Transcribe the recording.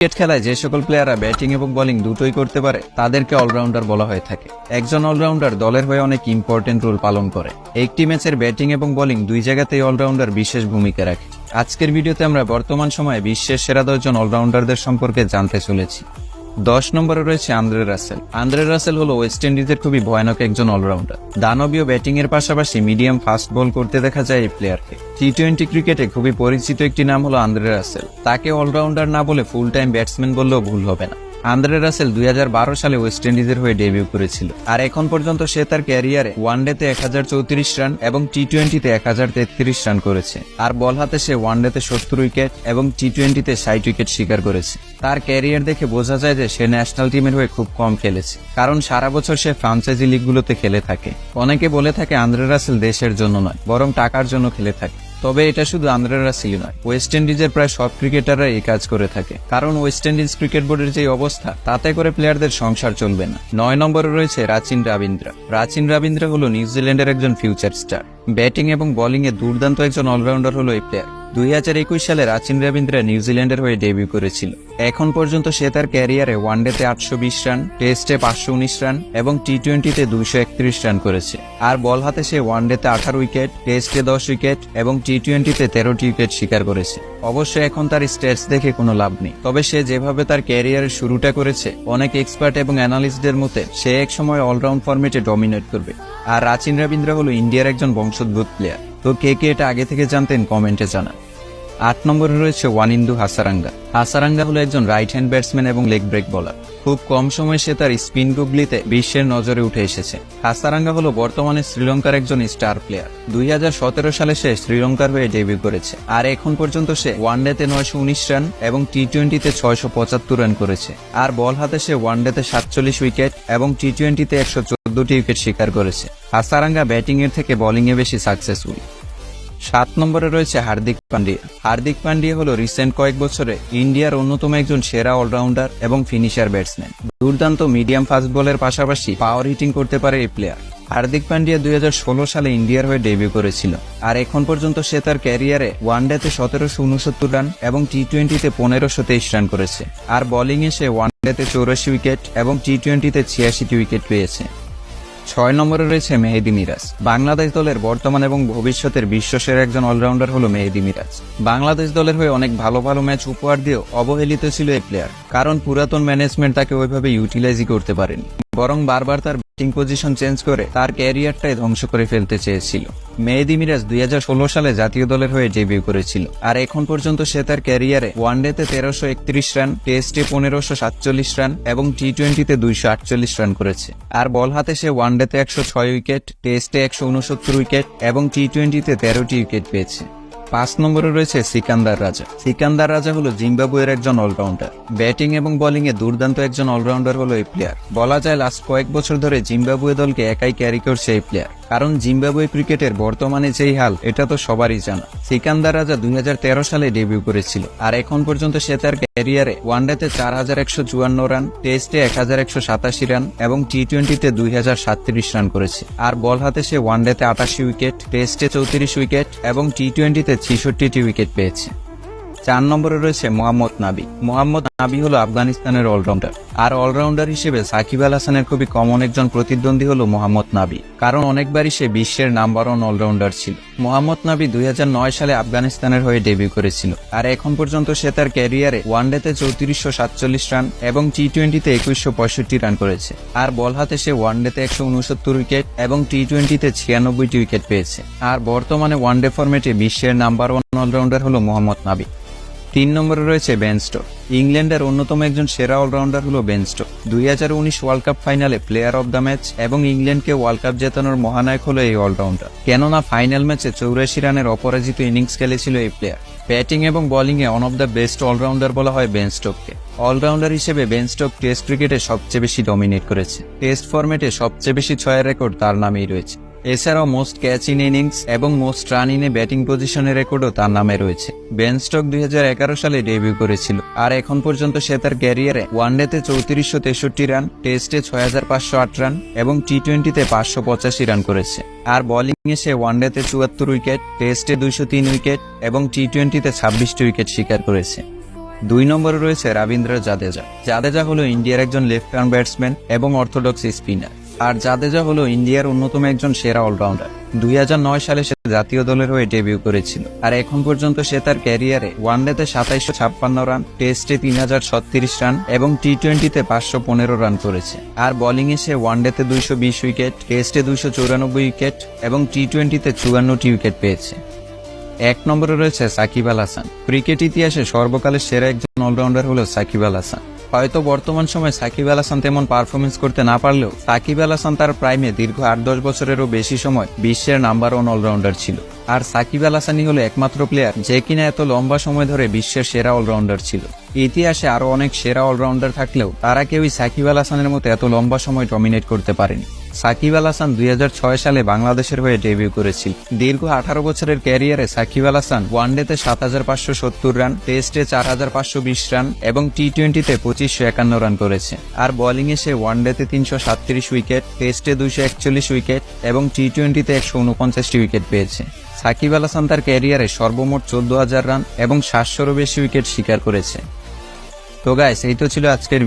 Cricket খেলায় যে সকল প্লেয়াররা ব্যাটিং এবং বোলিং দুটোই করতে পারে, তাদেরকে অলরাউন্ডার বলা হয়ে থাকে। একজন অলরাউন্ডার দলের হয়ে অনেক ইম্পর্টেন্ট রোল পালন করে। একটি ম্যাচের ব্যাটিং এবং বোলিং দুই জায়গাতেই অলরাউন্ডার বিশেষ ভূমিকা রাখে। আজকের ভিডিওতে আমরা বর্তমান সময়ে বিশ্বের সেরা দশজন অলরাউন্ডারদের সম্পর্কে জানতে চলেছি। দশ নম্বরে রয়েছে আন্দ্রে রাসেল। আন্দ্রে রাসেল হলো ওয়েস্ট ইন্ডিজের খুবই ভয়ানক একজন অলরাউন্ডার। দানবীয় ব্যাটিং এর পাশাপাশি মিডিয়াম ফাস্ট বল করতে দেখা যায় এই প্লেয়ারকে। টি টোয়েন্টি ক্রিকেটে খুবই পরিচিত একটি নাম হলো আন্দ্রে রাসেল। তাকে অলরাউন্ডার না বলে ফুল টাইম ব্যাটসম্যান বললেও ভুল হবে না। আন্দ্রে রাসেল দুই হাজার বারো সালে ওয়েস্ট ইন্ডিজের হয়ে ডেবিউ করেছিল। আর এখন পর্যন্ত সে তার ক্যারিয়ারে ওয়ানডেতে এক হাজার চৌত্রিশ রান এবং টি টোয়েন্টিতে এক হাজার তেত্রিশ রান করেছে। আর বল হাতে সে ওয়ানডেতে সত্তর উইকেট এবং টি টোয়েন্টিতে ষাট উইকেট শিকার করেছে। তার ক্যারিয়ার দেখে বোঝা যায় যে সে ন্যাশনাল টিমের হয়ে খুব কম খেলেছে, কারণ সারা বছর সে ফ্রাঞ্চাইজি লিগগুলোতে খেলে থাকে। অনেকে বলে থাকে আন্দ্রে রাসেল দেশের জন্য নয়, বরং টাকার জন্য খেলে থাকে। তবে এটা শুধু আন্দ্রেরা রাসেল নয় ওয়েস্ট ইন্ডিজের প্রায় সব ক্রিকেটাররা এই কাজ করে থাকে। কারণ ওয়েস্ট ইন্ডিজ ক্রিকেট বোর্ডের যে অবস্থা, তাতে করে প্লেয়ারদের সংসার চলবে না। নয় নম্বরে রয়েছে রাচিন রাবিন্দ্রা। রাচিন রাবিন্দ্রা হল নিউজিল্যান্ডের একজন ফিউচার স্টার ব্যাটিং এবং বোলিংয়ে দুর্দান্ত একজন অলরাউন্ডার হলো এই প্লেয়ার দুই হাজার একুশ সালে রাচিন রবীন্দ্রা নিউজিল্যান্ডের হয়ে ডেবিউ করেছিল। এখন পর্যন্ত সে তার ক্যারিয়ারে ওয়ানডেতে আটশো বিশ রান টেস্টে পাঁচশো উনিশ রান এবং টি টোয়েন্টিতে দুইশো একত্রিশ রান করেছে। আর বল হাতে সে ওয়ানডেতে আঠারো উইকেট টেস্টে দশ উইকেট এবং টি টোয়েন্টিতে তেরোটি উইকেট শিকার করেছে। অবশ্যই এখন তার স্টেটস দেখে কোনো লাভ নেই। তবে সে যেভাবে তার ক্যারিয়ারের শুরুটা করেছে, অনেক এক্সপার্ট এবং অ্যানালিস্টদের মতে সে এক সময় অলরাউন্ড ফরম্যাটে ডমিনেট করবে। আর রাচিন রবীন্দ্র হলো ইন্ডিয়ার একজন বংশোদ্ভূত প্লেয়ার তো কে কে এটা আগে থেকে জানতেন কমেন্টে জানান। আট নম্বরে রয়েছে ওয়ানিন্দু হাসারাঙ্গা। হাসারাঙ্গা হলো একজন রাইট হ্যান্ড ব্যাটসম্যান এবং লেগ ব্রেক বলার খুব কম সময়ে সে তার স্পিন গুগলিতে বিশ্বের নজরে উঠে এসেছে। হাসারাঙ্গা হলো বর্তমানে শ্রীলঙ্কার একজন স্টার প্লেয়ার দুই হাজার সতেরো সালে সে শ্রীলঙ্কার হয়ে ডেবিউ করেছে। আর এখন পর্যন্ত সে ওয়ান ওয়ানডেতে নয়শো উনিশ রান এবং টি টোয়েন্টিতে ছয়শো পঁচাত্তর রান করেছে। আর বল হাতে সে ওয়ানডেতে সাতচল্লিশ উইকেট এবং টি টোয়েন্টিতে একশো চোদ্দটি উইকেট শিকার করেছে। হাসারাঙ্গা ব্যাটিং এর থেকে বোলিং এ বেশি সাকসেসফুল সাত নম্বরে রয়েছে হার্দিক পান্ডিয়া হার্দিক পান্ডিয়া হলো রিসেন্ট কয়েক বছরে ইন্ডিয়ার অন্যতম একজন সেরা অলরাউন্ডার এবং ফিনিশার ব্যাটসম্যান দুর্দান্ত মিডিয়াম ফাস্ট বলের পাশাপাশি পাওয়ার হিটিং করতে পারে এই প্লেয়ার হার্দিক পান্ডিয়া দুই হাজার ষোলো সালে ইন্ডিয়ার হয়ে ডেবিউ করেছিল। আর এখন পর্যন্ত সে তার ক্যারিয়ারে ওয়ানডেতে সতেরোশো উনসত্তর রান এবং টি টোয়েন্টিতে পনেরোশো তেইশ রান করেছে। আর বোলিংয়ে সে ওয়ানডেতে চৌরাশি উইকেট এবং টি টোয়েন্টিতে ছিয়াশিটি উইকেট পেয়েছে। ছয় নম্বরে রয়েছে মেহেদি মিরাজ। বাংলাদেশ দলের বর্তমান এবং ভবিষ্যতের বিশ্বসের একজন অলরাউন্ডার হল মেহেদি মিরাজ। বাংলাদেশ দলের হয়ে অনেক ভালো ভালো ম্যাচ উপহার দিয়েও অবহেলিত ছিল এই প্লেয়ার কারণ পুরাতন ম্যানেজমেন্ট তাকে ওইভাবে ইউটিলাইজই করতে পারেনি, বরং বারবার তার ব্যাটিং পজিশন চেঞ্জ করে তার ক্যারিয়ারটাই ধ্বংস করে ফেলতে চেয়েছিল। মেহেদি মিরাজ দুই সালে জাতীয় দলের হয়ে ডেবিউ করেছিল। আর এখন পর্যন্ত সে তার ক্যারিয়ারে ওয়ানডেতে তেরোশো একত্রিশ রান টেস্টে পনেরোশো সাতচল্লিশ রান এবং টি টোয়েন্টিতে দুইশো আটচল্লিশ রান করেছে। আর বল হাতে সে ওয়ানডেতে একশো ছয় উইকেট টেস্টে একশো উনসত্তর উইকেট এবং টি টোয়েন্টিতে তেরোটি উইকেট পেয়েছে। পাঁচ নম্বরে রয়েছে সিকান্দার রাজা। সিকান্দার রাজা হলো জিম্বাবুয়ের একজন অলরাউন্ডার। ব্যাটিং এবং বোলিং এ দুর্দান্ত একজন অলরাউন্ডার হলো এই প্লেয়ার বলা যায় লাস্ট কয়েক বছর ধরে জিম্বাবুয়ে দলকে একাই ক্যারি করছে এই প্লেয়ার কারণ জিম্বাবুয়ে ক্রিকেটের বর্তমানে যেই হাল, এটা তো সবারই জানা। সিকান্দার রাজা দুই হাজার তেরো সালে ডেবিউ করেছিল, আর এখন পর্যন্ত সে তার ক্যারিয়ারে ওয়ানডেতে চার হাজার একশো চুয়ান্ন রান, টেস্টে এক হাজার একশো সাতাশি রান এবং টি টোয়েন্টিতে দুই হাজার সাতত্রিশ রান করেছে। আর বল হাতে সে ওয়ানডেতে আটাশি উইকেট, টেস্টে চৌত্রিশ উইকেট এবং টি টোয়েন্টিতে ছিষট্টিটি উইকেট পেয়েছে। চার নম্বরে রয়েছে মোহাম্মদ নাবি। মোহাম্মদ নাবি হলো আফগানিস্তানের অলরাউন্ডার। আর অলরাউন্ডার হিসেবে সাকিব আল হাসানের খুবই কমন একজন প্রতিদ্বন্দ্বী হলো মোহাম্মদ নাবি। কারণ অনেকবারই সে বিশ্বের নাম্বার ওয়ান অলরাউন্ডার ছিল। মোহাম্মদ নাবি দুই হাজার নয় সালে আফগানিস্তানের হয়ে ডেবিউ করেছিল। আর এখন পর্যন্ত সে তার ক্যারিয়ারে ওয়ানডেতে চৌত্রিশশো সাতচল্লিশ রান এবং টি টোয়েন্টিতে একুশশো পঁয়ষট্টি রান করেছে। আর বল হাতে সে ওয়ানডেতে একশো উনসত্তর উইকেট এবং টি টোয়েন্টিতে ছিয়ানব্বইটি উইকেট পেয়েছে। আর বর্তমানে ওয়ানডে ফরম্যাটে বিশ্বের নাম্বার ওয়ান অলরাউন্ডার হলো মোহাম্মদ নাবি। তিন নম্বরে রয়েছে বেন স্টোক ইংল্যান্ডের অন্যতম একজন সেরা অলরাউন্ডার হলো বেন স্টোক দুই হাজার উনিশ ওয়ার্ল্ড কাপ ফাইনালে প্লেয়ার অব দ্য ম্যাচ এবং ইংল্যান্ডকে ওয়ার্ল্ড কাপ জেতানোর মহানায়ক হলো এই অলরাউন্ডার। কেননা ফাইনাল ম্যাচে চৌরাশি রানের অপরাজিত ইনিংস খেলেছিল এই প্লেয়ার ব্যাটিং এবং bowling A one of the best allrounder বলা হয় বেন স্টোককে অলরাউন্ডার হিসেবে বেন স্টোক টেস্ট ক্রিকেটে সবচেয়ে বেশি ডমিনেট করেছে। টেস্ট ফরম্যাটে সবচেয়ে বেশি ছয়ের রেকর্ড তার নামেই রয়েছে। এছাড়াও মোস্ট ক্যাচ ইন ইনিংস এবং মোস্ট রান ইনে ব্যাটিং পজিশনের রেকর্ডও তার নামে রয়েছে। বেন স্টক দুই হাজার এগারো সালে ডেবিউ করেছিল, আর এখন পর্যন্ত সে তার ক্যারিয়ারে ওয়ানডেতে চৌত্রিশশো তেষট্টি রান, টেস্টে ছয় হাজার পাঁচশো আট রান এবং টি টোয়েন্টিতে পাঁচশো পঁচাশি রান করেছে। আর বোলিংয়ে সে ওয়ানডেতে চুয়াত্তর উইকেট, টেস্টে দুইশো তিন উইকেট এবং টি টোয়েন্টিতে ছাব্বিশটি উইকেট শিকার করেছে। দুই নম্বরে রয়েছে রাবীন্দ্র জাদেজা। জাদেজা হলো ইন্ডিয়ার একজন লেফট আর্ম ব্যাটসম্যান এবং অর্থোডক্স স্পিনার। আর জাদেজা হলো ইন্ডিয়ার অন্যতম একজন সেরা অলরাউন্ডার। দুই নয় সালে সে জাতীয় দলের হয়ে ডেবিউ করেছিল। আর এখন পর্যন্ত সে তার ক্যারিয়ারে ওয়ানডেতে সাতাইশশো ছাপ্পান্ন রান, টেস্টে তিন হাজার ছত্রিশ রান এবং টি টোয়েন্টিতে পাঁচশো পনেরো রান করেছে। আর বোলিংয়ে সে ওয়ানডেতে দুইশো বিশ উইকেট, টেস্টে দুইশো চৌরানব্বই উইকেট এবং টি টোয়েন্টিতে চুয়ান্নটি উইকেট পেয়েছে। এক নম্বরে রয়েছে সাকিব আল হাসান। ক্রিকেট ইতিহাসে সর্বকালের সেরা একজন অলরাউন্ডার হল সাকিব আল হাসান। হয়তো বর্তমান সময় সাকিব আল হাসান তেমন পারফরমেন্স করতে না পারলেও সাকিব আল হাসান তার প্রাইমে দীর্ঘ আট, দশ বছরেরও বেশি সময় বিশ্বের নাম্বার ওয়ান অলরাউন্ডার ছিল। আর সাকিব আল হাসানই হলো একমাত্র প্লেয়ার যে কিনা এত লম্বা সময় ধরে বিশ্বের সেরা অলরাউন্ডার ছিল। ইতিহাসে আরও অনেক সেরা অলরাউন্ডার থাকলেও তারা কেউই সাকিব আল হাসানের মতো এত লম্বা সময় ডমিনেট করতে পারেনি। সাকিব আল হাসান দুই হাজার ছয় সালে বাংলাদেশের হয়ে ডেবিউ করেছিল। দীর্ঘ আঠারো বছরের ক্যারিয়ারে সাকিব আল হাসান ওয়ানডেতে সাত হাজার পাঁচশো সত্তর রান, টেস্টে চার হাজার পাঁচশো বিশ রান এবং টি টোয়েন্টিতে পঁচিশশো একান্ন রান করেছে। আর বোলিংয়ে সে ওয়ানডেতে তিনশো সাতত্রিশ উইকেট, টেস্টে দুইশো একচল্লিশ উইকেট এবং টি টোয়েন্টিতে একশো উনপঞ্চাশটি উইকেট পেয়েছে। সাকিব আল হাসান তার ক্যারিয়ারে সর্বমোট চোদ্দ হাজার রান এবং সাতশোরও বেশি উইকেট শিকার করেছে। তো গাইস এই তো ছিল আজকের